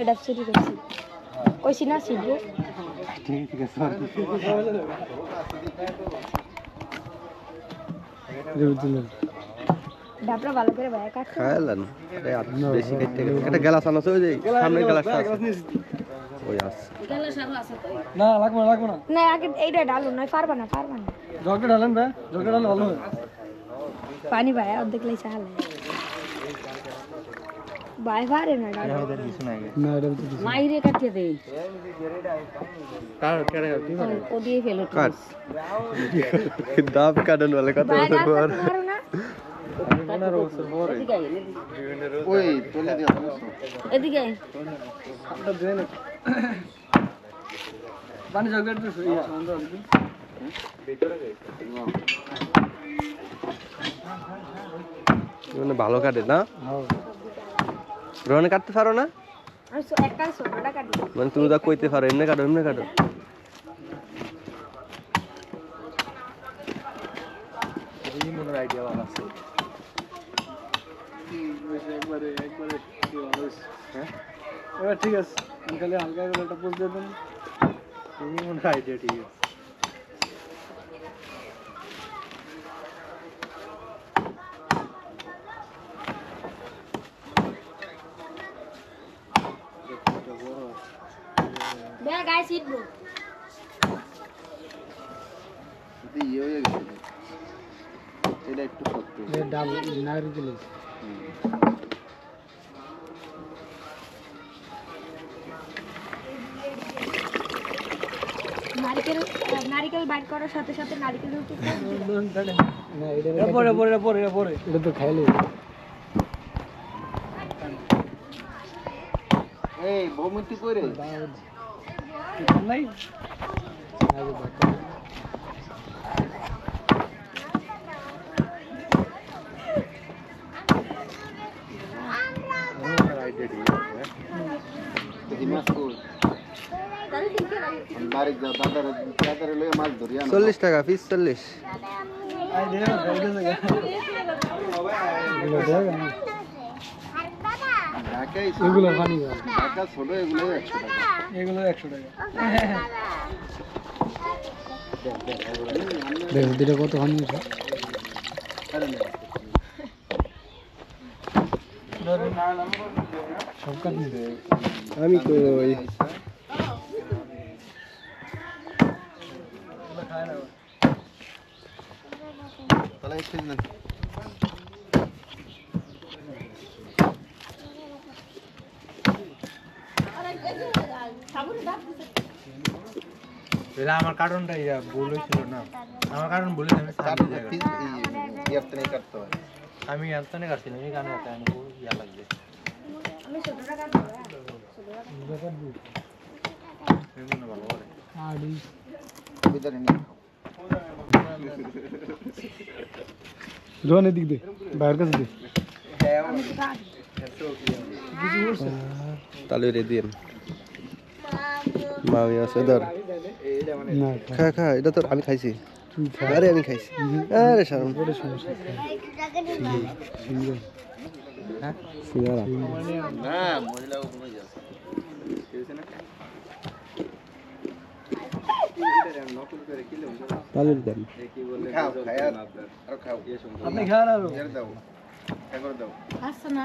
এটা চুরি করছি। কইছি না শিখব ঠিক ঠিক আছে ডাবটা ভালো করে ভাই কাট খাইলেন বেশি খাইতে গেলে। একটা গ্লাস আনছে ওই যে সামনে গ্লাসটা আছে। ওই আছে। না লাগবে না লাগবে না। না আগে এইটা ডালো নয় পারবা না পারবা না। জগটা ঢালেন ভাই জগটা ঢালে ভালো পানি ভাই অর্ধেক লাই চালে ভাই পারে না না এটা তো মাইরে কাটিয়ে দেই কার কেড়ে ও দিয়ে ফেলো কাট দাব কাটন বলে কত ভাই বছর ডাল পর কাটতে পারো না পনেরো বছর পরে এদিকে আয়, ওই তোলে দিয়া এদিকে আয়। হাতটা দিয়ে না পানি জগটা একটু ইয়ে সুন্দর মানে ভালো কাটে না হ্যাঁ রোহনে কাটতে পারো না? মানে তুমি দা কইতে পারো এমনি কাটো এমনি কাটো। মনের আইডিয়া ভালো আছে। একবারে একবারে কি ভালো হয়েছে। হ্যাঁ? এবার ঠিক আছে আমি খালি হালকা করে একটা পোস্ট দিয়ে দেন এই মনের আইডিয়া ঠিক আছে। ভাই গায়ে শিখব এটা একটু শক্ত ডাল নাগরি দিলে নারকেল নারকেল বাইট করার সাথে সাথে নারকেল পরে পরে পরে পরে। এটা তো খাইলে। এই বৌমতি কইরে নাই আইডিয়া ঠিক আছে দিমাজপুর চল্লিশ টাকা পিস চল্লিশ আই দে না খাইলে এগুলো দেখ না এগুলো পানি এগুলো একশো টাকা। দেখ দুটো কত পানি আছে সব কাটনি আমি কই আমার কার্টনটা ইয়া ভুল হয়েছিল না। আমার কার্টন ভুলে আমি আমি এতনে কাটছিলাম এই গানে একটা ইয়া লাগবে আমি ছোটটা কাটবো ভালো করে রোহনের দিক দে বাইরের কাছে দে। আমি তো কাটি তাহলে রে দিন মামি আছে ধর। খা। খা এটা তো আমি খাইছি। আরে আমি খাইছি। আরে হ্যাঁ দেন। আপনি খান আরও। আসছে না।